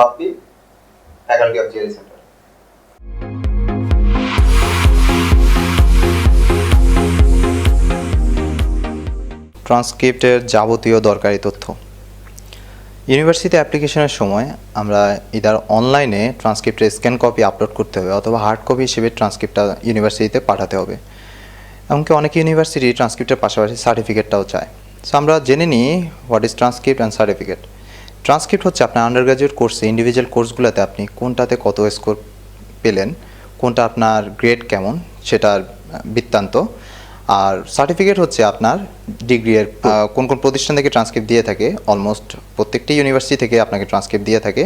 Bappi faculty of GRE centre ট্রান্সক্রিপ্টের যাবতীয় দরকারি তথ্য। ইউনিভার্সিটি অ্যাপ্লিকেশনের সময় আমরা ইদার অনলাইনে ট্রান্সক্রিপ্টের স্ক্যান কপি আপলোড করতে হবে অথবা হার্ড কপি হিসেবে ট্রান্সক্রিপ্টটা ইউনিভার্সিটিতে পাঠাতে হবে। এমনকি অনেক ইউনিভার্সিটি ট্রান্সক্রিপ্টের পাশাপাশি সার্টিফিকেটটাও চায়। সো আমরা জেনে নিই what is transcript and certificate transcript হচ্ছে আপনার আন্ডার গ্রাজুয়েট কোর্সে ইন্ডিভিজুয়াল কোর্সগুলোতে আপনি কোনটাতে কত স্কোর পেলেন, কোনটা আপনার গ্রেড কেমন, সেটার বৃত্তান্ত। আর সার্টিফিকেট হচ্ছে আপনার ডিগ্রির কোন কোন প্রতিষ্ঠান থেকে ট্রান্সক্রিপ্ট দিয়ে থাকে অলমোস্ট প্রত্যেকটি ইউনিভার্সিটি থেকে আপনাকে ট্রান্সক্রিপ্ট দিয়ে থাকে।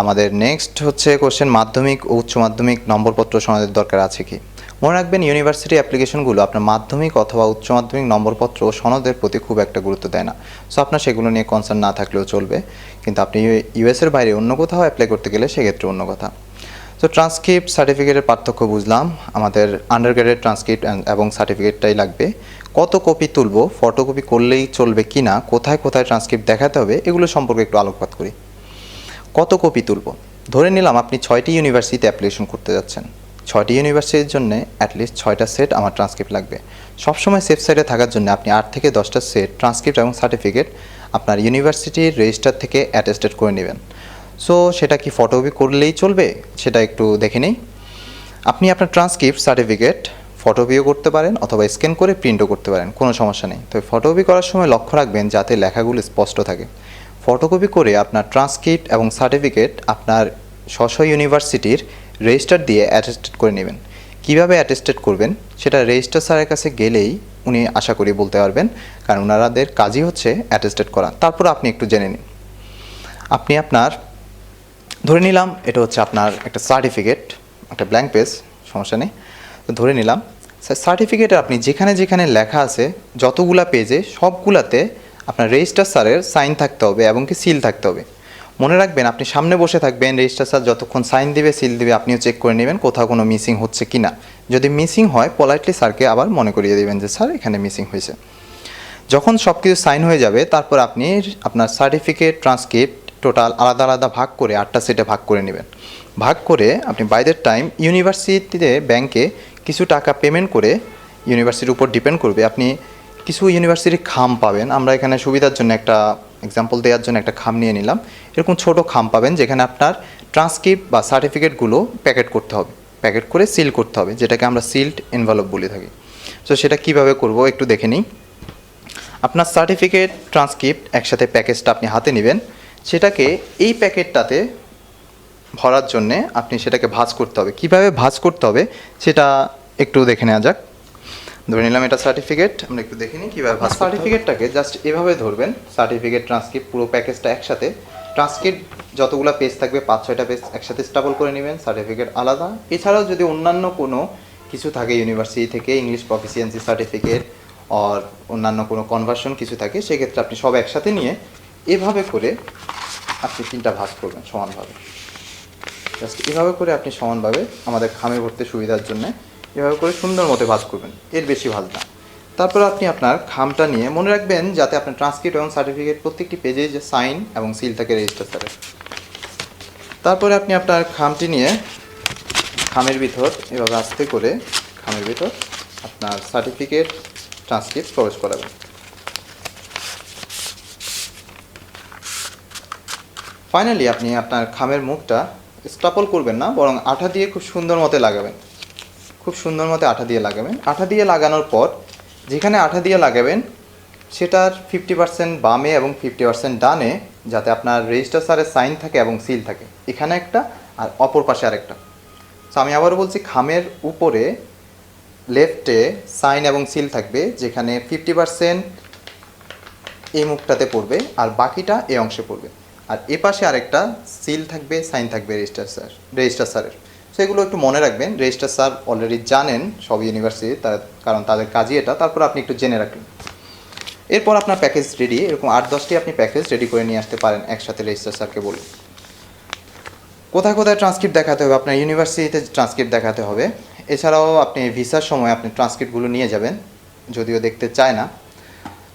আমাদের নেক্সট হচ্ছে কোশ্চেন মাধ্যমিক ও উচ্চ মাধ্যমিক নম্বরপত্র সনদের দরকার আছে কি? মনে রাখবেন ইউনিভার্সিটি অ্যাপ্লিকেশনগুলো আপনার মাধ্যমিক অথবা উচ্চ মাধ্যমিক নম্বরপত্র ও সনদের প্রতি খুব একটা গুরুত্ব দেয় না। সো আপনার সেগুলো নিয়ে কনসার্ন না থাকলেও চলবে। কিন্তু আপনি ইউএসের বাইরে অন্য কোথাও অ্যাপ্লাই করতে গেলে সেক্ষেত্রে অন্য কথা। তো ট্রান্সক্রিপ্ট সার্টিফিকেটের পার্থক্য বুঝলাম। আমাদের আন্ডারগ্রেডের ট্রান্সক্রিপ্ট এবং সার্টিফিকেটটাই লাগবে। কত কপি তুলবো ফটোকপি করলেই চলবে কি না কোথায় কোথায় ট্রান্সক্রিপ্ট দেখাতে হবে, এগুলো সম্পর্কে একটু আলোকপাত করি। কত কপি তুলব? ধরে নিলাম আপনি ছয়টি ইউনিভার্সিটিতে অ্যাপ্লিকেশন করতে যাচ্ছেন। ছয়টি ইউনিভার্সিটির জন্য অ্যাটলিস্ট ছয়টা সেট আমার ট্রান্সক্রিপ্ট লাগবে। সবসময় সেফ সাইডে থাকার জন্য আপনি আট থেকে দশটা সেট ট্রান্সক্রিপ্ট এবং সার্টিফিকেট আপনার ইউনিভার্সিটির রেজিস্টার থেকে অ্যাটেস্টেড করে নেবেন। সো সেটা কি ফটোকপি করলেই চলবে? সেটা একটু দেখে নিই। আপনি আপনার ট্রান্সক্রিপ্ট সার্টিফিকেট ফটোপিও করতে পারেন অথবা স্ক্যান করে প্রিন্টও করতে পারেন, কোনো সমস্যা নেই। তবে ফটোকপি করার সময় লক্ষ্য রাখবেন যাতে লেখাগুলো স্পষ্ট থাকে। ফটোকপি করে আপনার ট্রান্সক্রিপ্ট এবং সার্টিফিকেট আপনার স্ব ইউনিভার্সিটির রেজিস্টার দিয়ে অ্যাটেস্টেড করে নেবেন। কীভাবে অ্যাটেস্টেড করবেন? সেটা রেজিস্টার স্যারের কাছে গেলেই উনি আশা করি বলতে পারবেন, কারণ ওনারাদের কাজই হচ্ছে অ্যাটেস্টেড করা। তারপর আপনি একটু জেনে নিন। আপনি আপনার, ধরে নিলাম এটা হচ্ছে আপনার একটা সার্টিফিকেট একটা ব্ল্যাঙ্ক পেজ সমস্যা নেই। তো ধরে নিলাম সার্টিফিকেটে আপনি যেখানে যেখানে লেখা আছে, যতগুলা পেজে সবগুলাতে আপনার রেজিস্টার স্যারের সাইন থাকতে হবে এবং কি সিল থাকতে হবে। মনে রাখবেন, আপনি সামনে বসে থাকবেন রেজিস্টার স্যার যতক্ষণ সাইন দিবে সিল দিবে, আপনিও চেক করে নেবেন কোথাও কোনো মিসিং হচ্ছে কি না যদি মিসিং হয় পোলাইটলি স্যারকে আবার মনে করিয়ে দেবেন যে স্যার এখানে মিসিং হয়েছে। যখন সব কিছু সাইন হয়ে যাবে, তারপর আপনি আপনার সার্টিফিকেট ট্রান্সক্রিপ্ট টোটাল আলাদা আলাদা ভাগ করে আটটা সেটে ভাগ করে নেবেন। ভাগ করে আপনি বাইদের টাইম ইউনিভার্সিটিতে ব্যাংকে কিছু টাকা পেমেন্ট করে ইউনিভার্সিটির উপর ডিপেন্ড করবে। আপনি কিছু ইউনিভার্সিটির খাম পাবেন। আমরা এখানে সুবিধার জন্য একটা এক্সাম্পল দেওয়ার জন্য একটা খাম নিয়ে নিলাম। এরকম ছোট খাম পাবেন যেখানে আপনার ট্রান্সক্রিপ্ট বা সার্টিফিকেটগুলো প্যাকেট করতে হবে। প্যাকেট করে সিল করতে হবে, যেটাকে আমরা সিল্ড এনভেলপ বলে থাকি। তো সেটা কীভাবে করব একটু দেখে নিই। আপনার সার্টিফিকেট ট্রান্সক্রিপ্ট একসাথে প্যাকেজটা আপনি হাতে নেবেন। সেটাকে এই প্যাকেটটাতে ভরার জন্যে আপনি সেটাকে ভাঁজ করতে হবে। কীভাবে ভাঁজ করতে হবে সেটা একটু দেখে নেওয়া যাক। ধরে নিলাম এটা সার্টিফিকেট আমরা একটু দেখে নিই কীভাবে সার্টিফিকেটটাকে জাস্ট এভাবে ধরবেন সার্টিফিকেট ট্রান্সক্রিপ্ট পুরো প্যাকেজটা একসাথে। ট্রান্সক্রিপ্ট যতগুলো পেজ থাকবে, পাঁচ, ছয়টা পেজ একসাথে স্টাবল করে নেবেন সার্টিফিকেট আলাদা। এছাড়াও যদি অন্যান্য কোনো কিছু থাকে ইউনিভার্সিটি থেকে ইংলিশ প্রফিসিয়েন্সি সার্টিফিকেট আর অন্যান্য কোনো কনভার্সন কিছু থাকে, সেক্ষেত্রে আপনি সব একসাথে নিয়ে এভাবে করে আপনি তিনটা ভাগ করবেন সমানভাবে। জাস্ট এভাবে করে আপনি সমানভাবে আমাদের খামে ভরতে সুবিধার জন্য এভাবে করে সুন্দর মতো ভাঁজ করবেন। এর বেশি ভাঁজ না। তারপর আপনি আপনার খামটা নিয়ে মনে রাখবেন যাতে আপনার ট্রান্সক্রিপ্ট এবং সার্টিফিকেট প্রত্যেকটি পেজে যে সাইন এবং সিল থাকে রেজিস্টার স্যারের তারপরে আপনি আপনার খামটি নিয়ে খামের ভিতর এভাবে আস্তে করে খামের ভিতর আপনার সার্টিফিকেট ট্রান্সক্রিপ্ট প্রবেশ করাবেন। ফাইনালি আপনি আপনার খামের মুখটা স্টাপল করবেন না, বরং আঠা দিয়ে খুব সুন্দর মতে লাগাবেন। খুব সুন্দর মতে আঠা দিয়ে লাগাবেন। আঠা দিয়ে লাগানোর পর যেখানে আঠা দিয়ে লাগাবেন, সেটার ফিফটি পার্সেন্ট বামে এবং ফিফটি পার্সেন্ট ডানে, যাতে আপনার রেজিস্টার সারের সাইন থাকে এবং সিল থাকে। এখানে একটা আর অপর পাশে আরেকটা। তো আমি আবারও বলছি, খামের উপরে লেফটে সাইন এবং সিল থাকবে, যেখানে ফিফটি পার্সেন্ট এই মুখটাতে পড়বে আর বাকিটা এই অংশে পড়বে। আর এ পাশে আরেকটা সিল থাকবে সাইন থাকবে রেজিস্টার স্যার রেজিস্টার স্যারের সেগুলো একটু মনে রাখবেন। রেজিস্টার স্যার অলরেডি জানেন সব ইউনিভার্সিটি তার কারণ তাদের কাজই এটা। তারপর আপনি একটু জেনে রাখবেন এরপর আপনার প্যাকেজ রেডি এরকম আট, দশটি আপনি প্যাকেজ রেডি করে নিয়ে আসতে পারেন একসাথে রেজিস্টার স্যারকে বলে। কোথায় কোথায় ট্রান্সক্রিপ্ট দেখাতে হবে? আপনার ইউনিভার্সিটিতে ট্রান্সক্রিপ্ট দেখাতে হবে। এছাড়াও আপনি ভিসার সময় আপনি ট্রান্সক্রিপ্টগুলো নিয়ে যাবেন, যদিও দেখতে চায় না।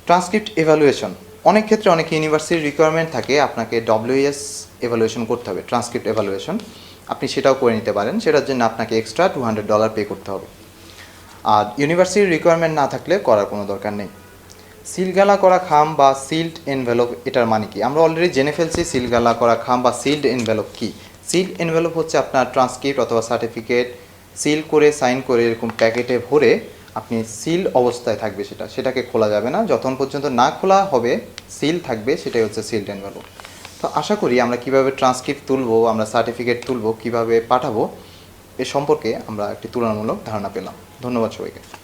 ট্রান্সক্রিপ্ট এভালুয়েশন অনেক ক্ষেত্রে অনেক ইউনিভার্সিটির রিকোয়ারমেন্ট থাকে, আপনাকে ডব্লিউএস এভালুয়েশন করতে হবে ট্রান্সক্রিপ্ট এভালুয়েশন আপনি সেটাও করে নিতে পারেন। সেটার জন্য আপনাকে extra two hundred dollar pay করতে হবে। আর ইউনিভার্সিটির রিকোয়ারমেন্ট না থাকলে করার কোনো দরকার নেই। সিলগালা করা খাম বা সিল্ড এনভেলপ এটার মানে কি? আমরা অলরেডি জেনে ফেলছি সিলগালা করা খাম বা সিল্ড এনভেলপ কি? সিল্ড এনভেলপ হচ্ছে আপনার ট্রান্সক্রিপ্ট অথবা সার্টিফিকেট সিল করে সাইন করে, এরকম প্যাকেটে ভরে আপনি সিল অবস্থায় থাকবে সেটা। সেটাকে খোলা যাবে না। যতক্ষণ পর্যন্ত না খোলা হবে সিল থাকবে, সেটাই হচ্ছে সিল্ড এনভেলপ তো আশা করি আমরা কীভাবে ট্রান্সক্রিপ্ট তুলবো, আমরা সার্টিফিকেট তুলবো, কীভাবে পাঠাবো, এ সম্পর্কে আমরা একটি তুলনামূলক ধারণা পেলাম। ধন্যবাদ সবাইকে।